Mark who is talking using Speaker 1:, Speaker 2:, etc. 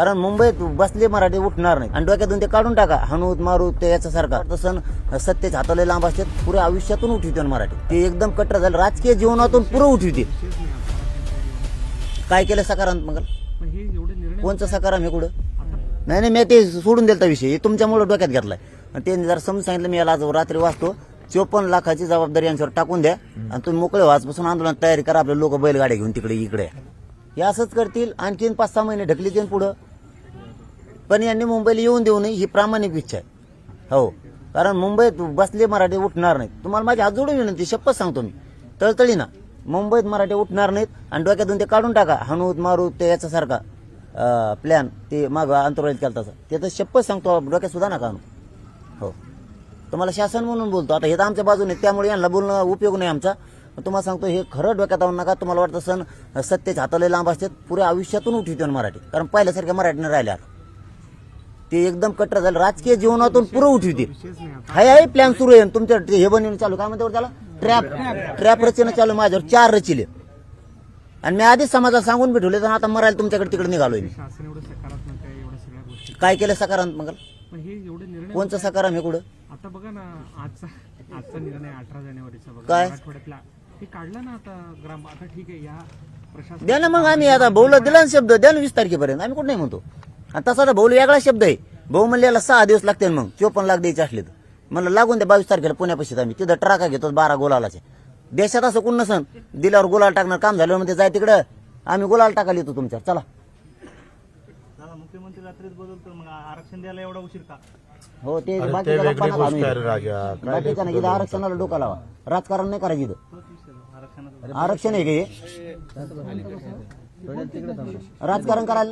Speaker 1: कारण मुंबईत बसले मराठी उठणार नाही. आणि डोक्यातून ते काढून टाका. हनुत मारू ते याच्यासारखा. तसं सत्तेच हाताला लांब असतात पुऱ्या आयुष्यातून उठवते मराठी. ते एकदम कट्टर झालं. राजकीय जीवनातून पुरं उठवते काय केलं सकारात्मक
Speaker 2: मग
Speaker 1: कोणचं सकाराम हे कुठं? नाही नाही मी ते सोडून दिलता विषय. हे तुमच्यामुळे डोक्यात घेतलाय. ते जर समजून सांगितलं मी याला आज रात्री वाचतो. चोपन्न लाखाची जबाबदारी यांच्यावर टाकून द्या. आणि तुम्ही मोकळे वाजपासून आंदोलन तयारी करा. आपले लोक बैलगाड्या घेऊन तिकडे इकडे हे असंच करतील. आणखीन पाच सहा महिने ढकली देईन पुढं. पण यांनी मुंबईला येऊन देऊ नये ही प्रामाणिक इच्छा आहे. हो. कारण मुंबईत बसले मराठी उठणार नाहीत. तुम्हाला माझी हात जोडून विनंती शपथ सांगतो मी. तळतळी ना. मुंबईत मराठी उठणार नाहीत आणि डोक्यातून ते काढून टाका. हनुत मारू ते याच्यासारखा प्लॅन ते मागं अंतराळीत केला तसा. ते तर शपथ सांगतो डोक्यात सुद्धा नका हो. तुम्हाला शासन म्हणून बोलतो. आता हे तर आमच्या बाजूने त्यामुळे यांना बोलणं उपयोग नाही आमचा. तुम्हाला सांगतो हे खरं डोक्यात आणू नका. तुम्हाला वाटतं सण सत्तेच्या हाताला लांब असतात. पुऱ्या आयुष्यातून उठवतो मराठी. कारण पहिल्यासारख्या मराठीने राहिल्या ते एकदम कट्टर झालं. राजकीय जीवनातून पुरं उठवतील हाय हाय प्लॅन सुरू आहे. तुमच्या हे बनवून चालू. काय म्हणते त्याला? ट्रॅप ट्रॅप रचना चालू आहे माझ्यावर. चार रचिले. आणि मी आधीच समाजाला सांगून भेटवले तर आता मरायला तुमच्याकडे तिकडे निघालोय मी.
Speaker 2: आहे
Speaker 1: काय केलं सकारात्मक? कोणचं सकाराम हे कुठं?
Speaker 2: आता बघा ना आजचा आजचा निर्णय अठरा जानेवारीचा
Speaker 1: काय?
Speaker 2: हे काढला ना आता ग्राम आता ठीक आहे या प्रशासन
Speaker 1: द्या ना मग आम्ही आता भाऊला दिला ना शब्द द्या ना वीस तारखेपर्यंत. आम्ही कुठं नाही म्हणतो. आणि तसा तर भाऊला वेगळा शब्द आहे. भाऊ म्हणले याला सहा दिवस लागतील मग. चोपन्न लाख द्यायचे असले तर. म्हणलं लागून द्या बावीस तारखेला पुण्यापाशीच आम्ही. तिथं ट्राका घेतो बारा गोलालाचे. देशात असं कोण नसन. दिल्यावर गुलाल टाकणार काम झालं म्हणजे जाय तिकडं. आम्ही गुलाल टाकायला येतो तुमच्या चला.
Speaker 3: मुख्यमंत्री रात्रीच बदलतो मग आरक्षण द्यायला एवढा उशीर का?
Speaker 1: हो ते बाकीच्या नाही इथं आरक्षणाला डोका लावा. राजकारण नाही करायचं इथं. आरक्षण आहे का? हे राजकारण करायला